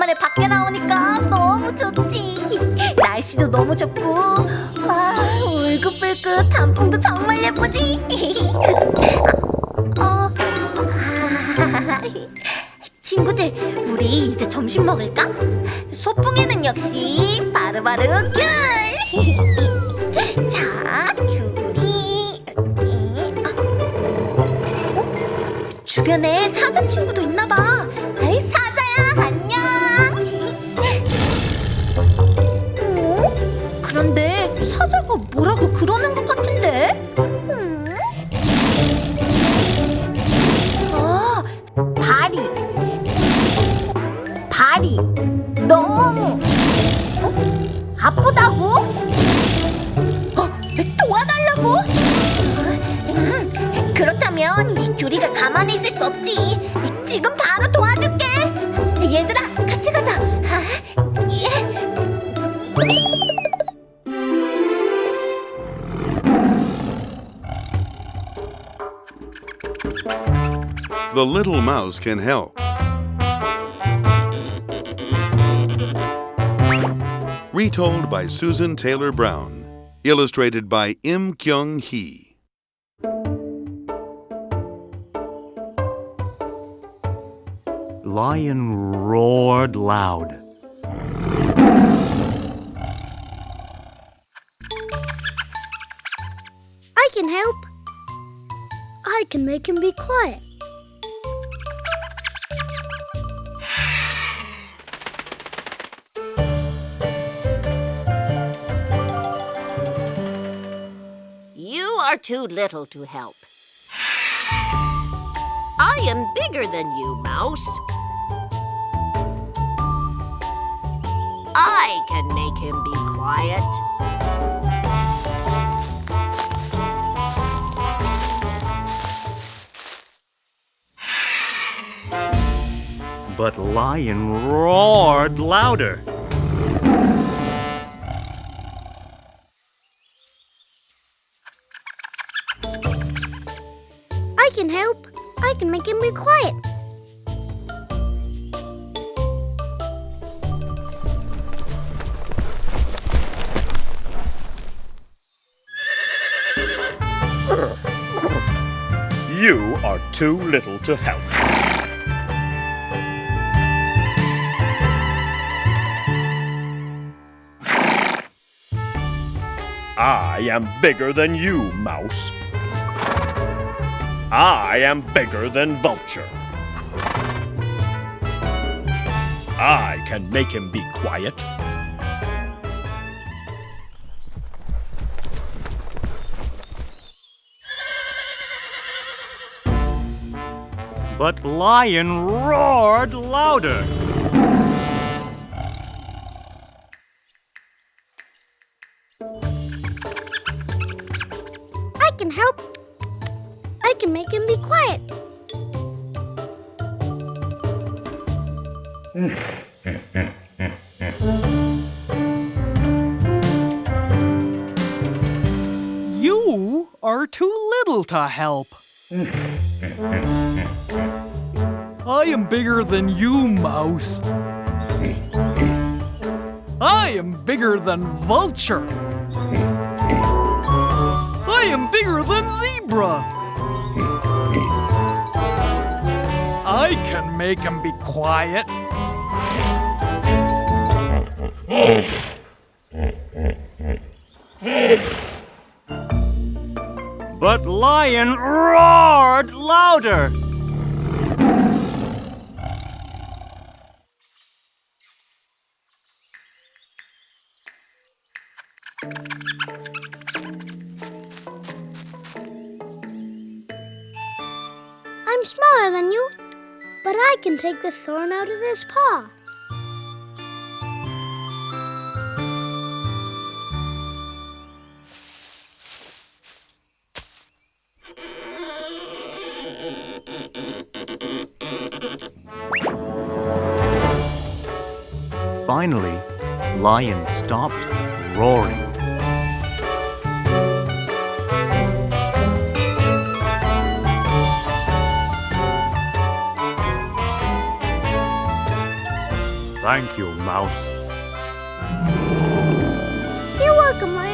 오랜만에 밖에 나오니까 너무 좋지. 날씨도 너무 좋고, 와, 울긋불긋 단풍도 정말 예쁘지. 어, 아, 친구들, 우리 이제 점심 먹을까? 소풍에는 역시 바로바로 귤. 자, 귤이. 어? 주변에 사자 친구도 있나 봐. 에이, 사 아프다고? 어, 도와달라고? 음, 그렇다면 이 규리가 가만히 있을 수 없지. 지금 바로 도와줄게. 얘들아, 같이 가자. 아, 예. The little mouse can help. Retold by Susan Taylor Brown. Illustrated by Im Kyung Hee. Lion roared loud. I can help. I can make him be quiet. Too little to help. I am bigger than you, Mouse. I can make him be quiet. But Lion roared louder. Help. I can make him be quiet. You are too little to help. I am bigger than you, Mouse. I am bigger than Vulture. I can make him be quiet. But Lion roared louder. Can make him be quiet. You are too little to help. I am bigger than you, Mouse. I am bigger than Vulture. I am bigger than Zebra. Can make him be quiet. But Lion roared louder. I'm smaller than you, but I can take the thorn out of his paw. Finally, Lion stopped roaring. Thank you, Mouse. You're welcome, Marty.